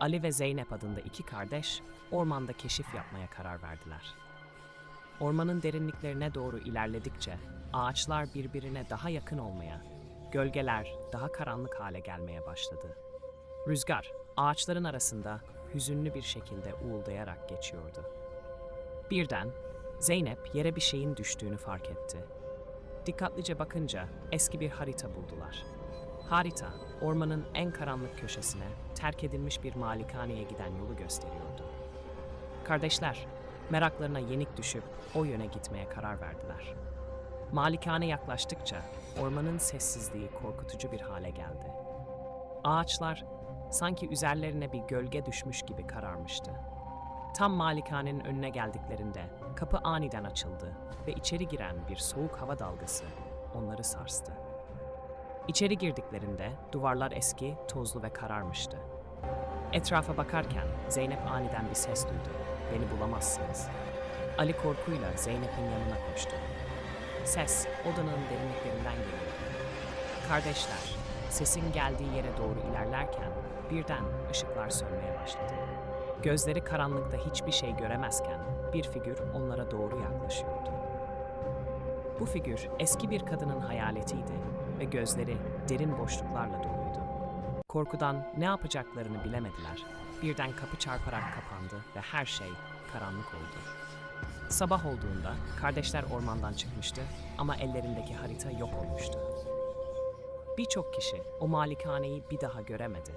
Ali ve Zeynep adında iki kardeş ormanda keşif yapmaya karar verdiler. Ormanın derinliklerine doğru ilerledikçe ağaçlar birbirine daha yakın olmaya, gölgeler daha karanlık hale gelmeye başladı. Rüzgar ağaçların arasında hüzünlü bir şekilde uğuldayarak geçiyordu. Birden Zeynep yere bir şeyin düştüğünü fark etti. Dikkatlice bakınca eski bir harita buldular. Harita, ormanın en karanlık köşesine terk edilmiş bir malikaneye giden yolu gösteriyordu. Kardeşler, meraklarına yenik düşüp o yöne gitmeye karar verdiler. Malikane yaklaştıkça ormanın sessizliği korkutucu bir hale geldi. Ağaçlar sanki üzerlerine bir gölge düşmüş gibi kararmıştı. Tam malikanenin önüne geldiklerinde kapı aniden açıldı ve içeri giren bir soğuk hava dalgası onları sarstı. İçeri girdiklerinde duvarlar eski, tozlu ve kararmıştı. Etrafa bakarken Zeynep aniden bir ses duydu. Beni bulamazsınız. Ali korkuyla Zeynep'in yanına koştu. Ses odanın derinliklerinden geliyordu. Kardeşler, sesin geldiği yere doğru ilerlerken birden ışıklar sönmeye başladı. Gözleri karanlıkta hiçbir şey göremezken bir figür onlara doğru yaklaşıyordu. Bu figür eski bir kadının hayaletiydi ve gözleri derin boşluklarla doluydu. Korkudan ne yapacaklarını bilemediler. Birden kapı çarparak kapandı ve her şey karanlık oldu. Sabah olduğunda kardeşler ormandan çıkmıştı ama ellerindeki harita yok olmuştu. Birçok kişi o malikaneyi bir daha göremedi